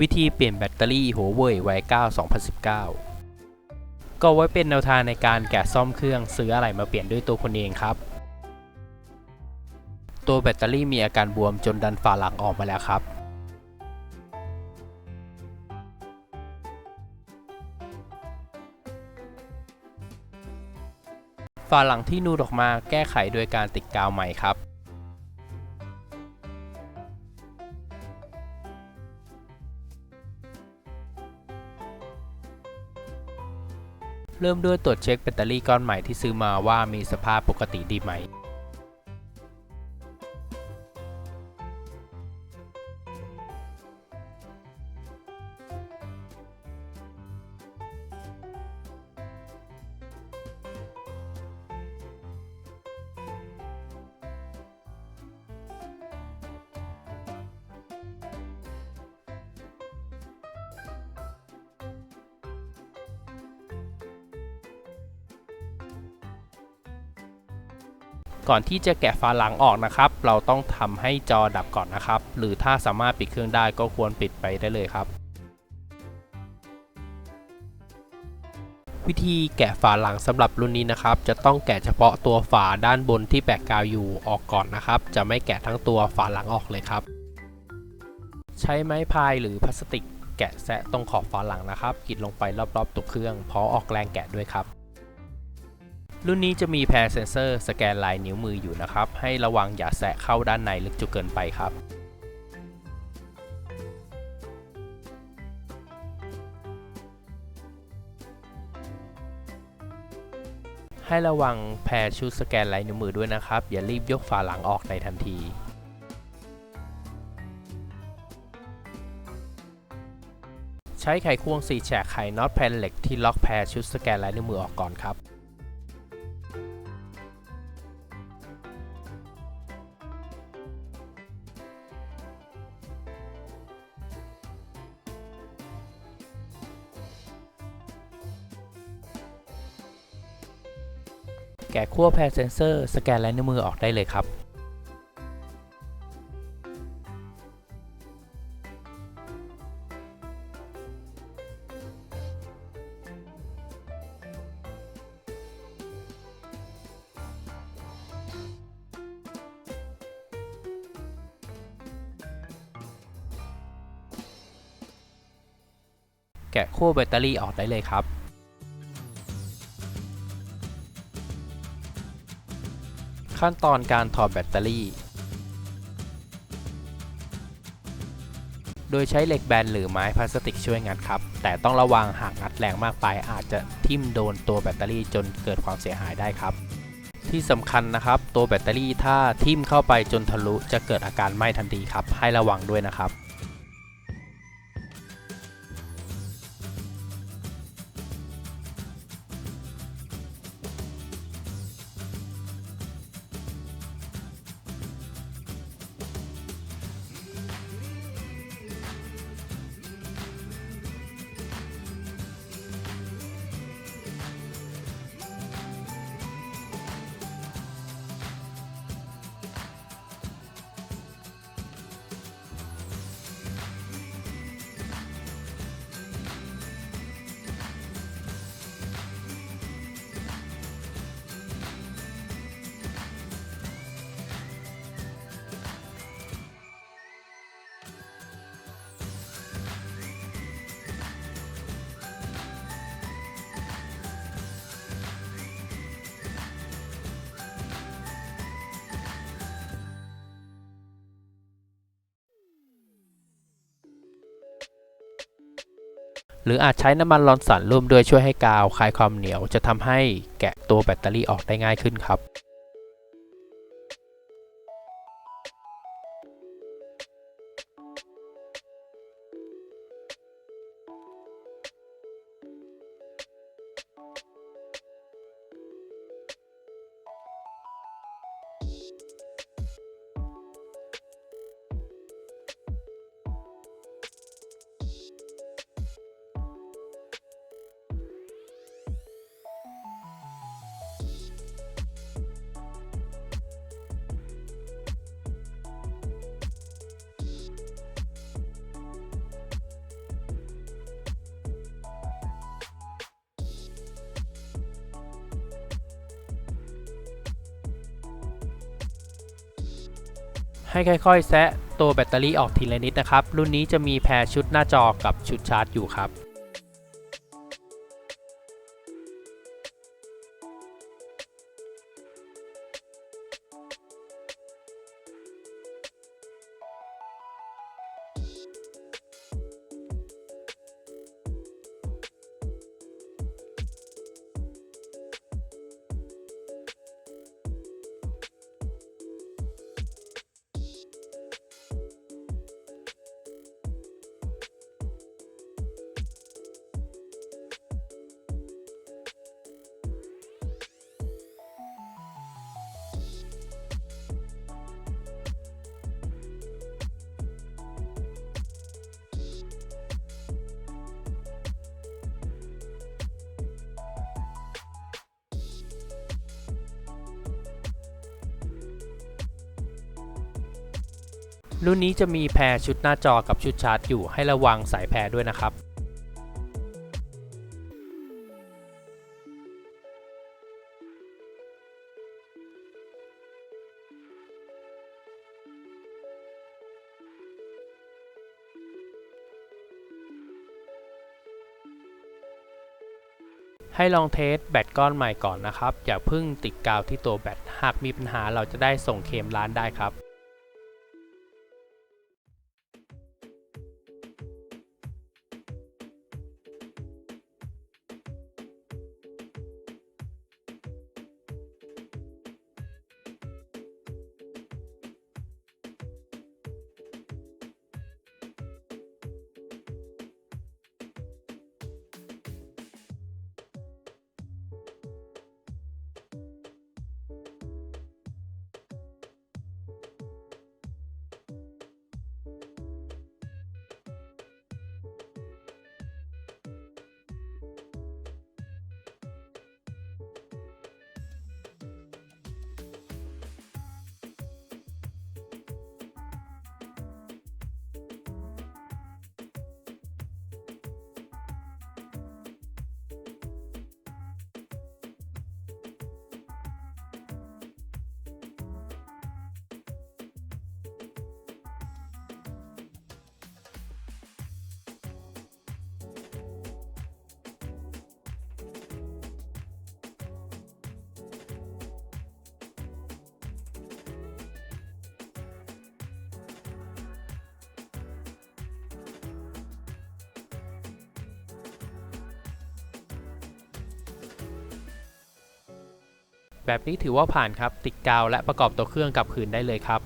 วิธีเปลี่ยนแบตเตอรี่หัวเว่ยไวก้า2019 ก็ไว้เป็นแนวทางในการแกะซ่อมเครื่องซื้ออะไรมาเปลี่ยนด้วยตัวคนเองครับ ตัวแบตเตอรี่มีอาการบวมจนดันฝาหลังออกมาแล้วครับ ฝาหลังที่นูดออกมาแก้ไขโดยการติดกาวใหม่ครับ เริ่มด้วยตรวจเช็คแบตเตอรี่ก้อนใหม่ที่ซื้อมาว่ามีสภาพปกติดีไหม ก่อนที่จะแกะฝาหลังออกนะครับ เราต้องทำให้จอดับก่อนนะครับ หรือถ้าสามารถปิดเครื่องได้ก็ควรปิดไปได้เลยครับ วิธีแกะฝาหลังสำหรับรุ่นนี้นะครับ จะต้องแกะเฉพาะตัวฝาด้านบนที่แปะกาวอยู่ออกก่อนนะครับ จะไม่แกะทั้งตัวฝาหลังออกเลยครับ ใช้ไม้พายหรือพลาสติกแกะแซะตรงขอบฝาหลังนะครับกรีดลงไปรอบๆตัวเครื่องเพราะออกแรงแกะด้วยครับ รุ่นนี้จะมีแพรเซนเซอร์สแกนลายนิ้วมืออยู่นะครับ ให้ระวังอย่าแสะเข้าด้านในลึกจนเกินไปครับ ให้ระวังแพรชุดสแกนลายนิ้วมือด้วยนะครับ อย่ารีบยกฝาหลังออกในทันทีใช้ไขควง4แฉกไขน็อตแผ่นเหล็กที่ล็อกแพรชุดสแกนลายนิ้วมือออกก่อนครับ แกะขั้วแพรเซนเซอร์สแกนลายนิ้วมือออกได้เลยครับแกะขั้วแบตเตอรี่ออกได้เลยครับ ขั้นตอนการถอดแบตเตอรี่ โดยใช้เหล็กแบนหรือไม้พลาสติกช่วยงัดครับ แต่ต้องระวังหากงัดแรงมากไป อาจจะทิ่มโดนตัวแบตเตอรี่จนเกิดความเสียหายได้ครับ ที่สำคัญนะครับ ตัวแบตเตอรี่ถ้าทิ่มเข้าไปจนทะลุจะเกิดอาการไหม้ทันทีครับ ให้ระวังด้วยนะครับ หรืออาจใช้น้ำมันลอนสันร่วมด้วยช่วยให้กาวคลายความเหนียว จะทำให้แกะตัวแบตเตอรี่ออกได้ง่ายขึ้นครับ ให้ค่อยๆ แซะตัวแบตเตอรี่ออกทีละนิดนะครับ รุ่นนี้จะมีแพรชุดหน้าจอกับชุดชาร์จอยู่ครับ รุ่นนี้จะมีแพรชุดหน้าจอกับชุดชาร์จอยู่ให้ระวังสายแพรด้วยนะครับให้ลองเทสแบตก้อนใหม่ก่อนนะครับ อย่าเพิ่งติดกาวที่ตัวแบต หากมีปัญหาเราจะได้ส่งเคมร้านได้ครับ แบบนี้ถือว่าผ่านครับ ติดกาวและประกอบตัวเครื่องกับคืนได้เลยครับ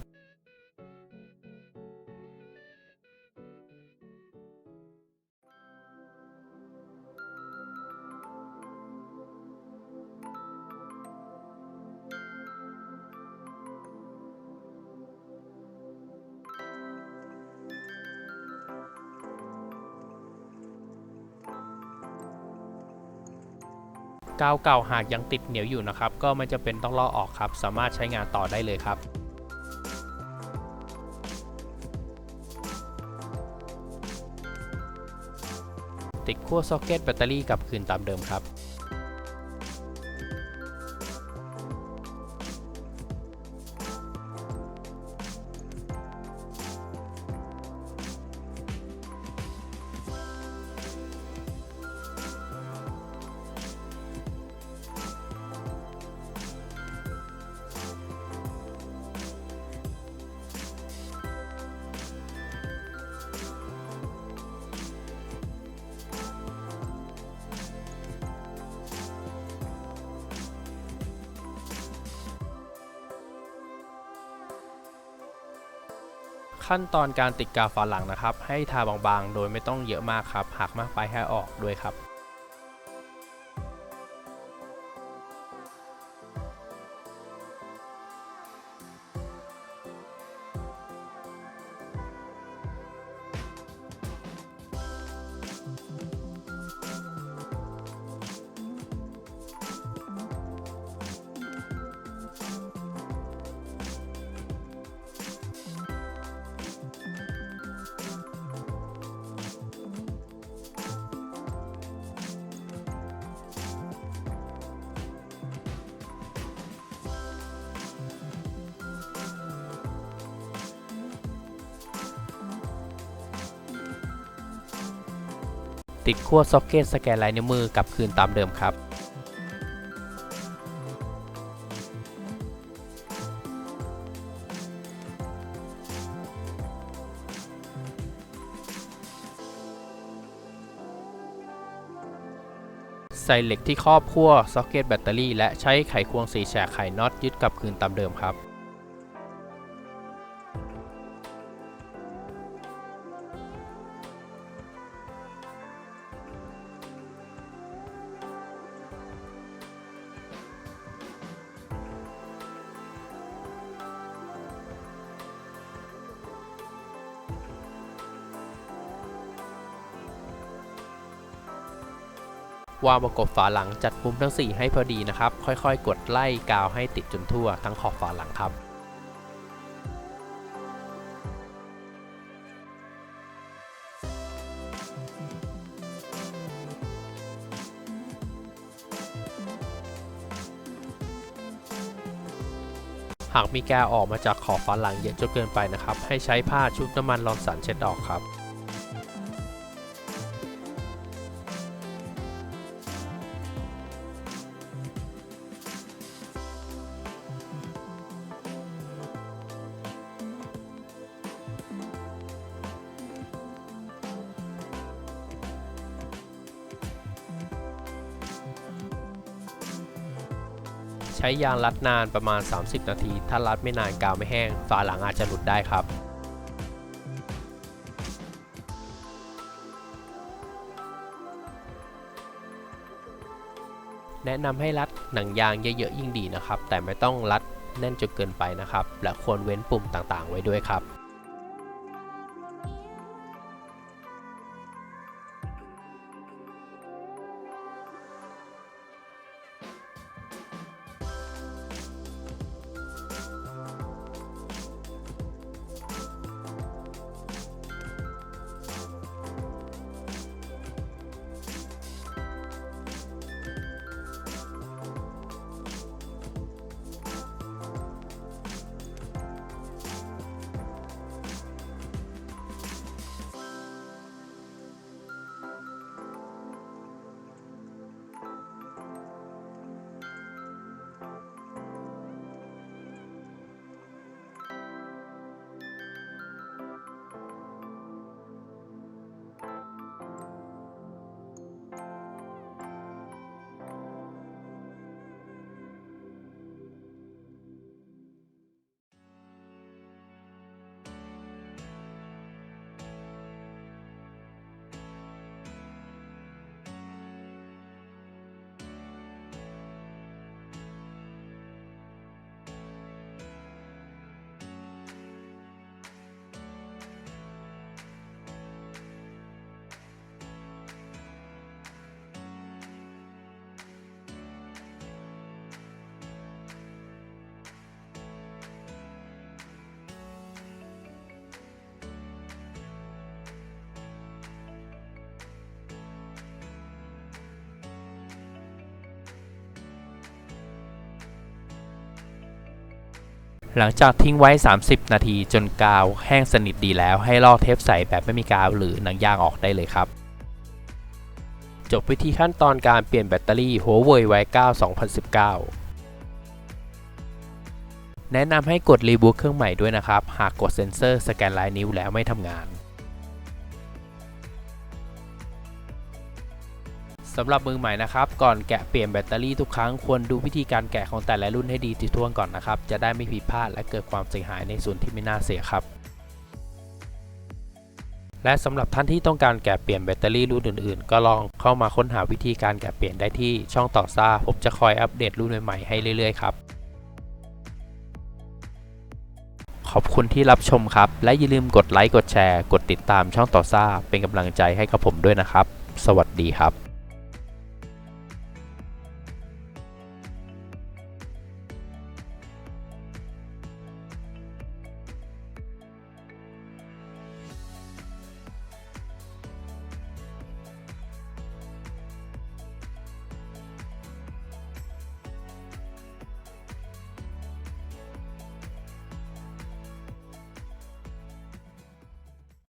กาวเก่าหากยังติดเหนียวอยู่นะครับ ก็ไม่จะเป็นต้องลอกออกครับ สามารถใช้งานต่อได้เลยครับติดขั้วซ็อกเก็ตแบตเตอรี่กลับคืนตามเดิมครับ ขั้นตอนการติดกาวฝาหลังนะครับ ให้ทาบางๆ โดยไม่ต้องเยอะมากครับ หากมากไปให้ออกด้วยครับ ติดขั้วซ็อกเก็ตสแกนลายนิ้วมือกลับคืนตามเดิมครับ ใส่เหล็กที่ครอบขั้วซ็อกเก็ตแบตเตอรี่และใช้ไขควงสีแฉกไขน็อตยึดกลับคืนตามเดิมครับ วางประกบฝาหลังจัดมุมทั้ง 4 ให้พอดีนะครับ ค่อยๆ กดไล่กาวให้ติดจนทั่วทั้งขอบฝาหลังครับหากมีแกวออกมาจากขอบฝาหลังเยอะจนเกินไปนะครับ ให้ใช้ผ้าชุบน้ำมันรอนสันเช็ดออกครับ ช้ยางรัดนานประมาณ 30 นาที ถ้ารัดไม่นานกาวไม่แห้ง ฝาหลังอาจจะหลุดได้ครับแนะนำให้รัดหนังยางเยอะๆยิ่งดีนะครับ แต่ไม่ต้องรัดแน่นจนเกินไปนะครับ และควรเว้นปุ่มต่างๆ ไว้ด้วยครับ หลังจากทิ้งไว้ 30 นาทีจนกาวแห้งสนิทดีแล้วให้ลอกเทปใสแบบไม่มีกาวหรือหนังยางออกได้เลยครับ จบวิธีขั้นตอนการเปลี่ยนแบตเตอรี่ Huawei Y9 2019 แนะนำให้กดรีบูตเครื่องใหม่ด้วยนะครับ หากกดเซ็นเซอร์สแกนลายนิ้วแล้วไม่ทำงาน สำหรับมือใหม่นะครับ ก่อนแกะเปลี่ยนแบตเตอรี่ทุกครั้งควรดูวิธีการแกะของแต่ละรุ่นให้ดีทีท่วนก่อนนะครับ จะได้ไม่ผิดพลาดและเกิดความเสียหายในส่วนที่ไม่น่าเสียครับ และสำหรับท่านที่ต้องการแกะเปลี่ยนแบตเตอรี่รุ่นอื่นๆ ก็ลองเข้ามาค้นหาวิธีการแกะเปลี่ยนได้ที่ช่องต่อซ่าผมจะคอยอัปเดตรุ่นใหม่ๆให้เรื่อยๆครับขอบคุณที่รับชมครับ และอย่าลืมกดไลค์ กดแชร์ กดติดตามช่องต่อซ่า เป็นกำลังใจให้กับผมด้วยนะครับ สวัสดีครับ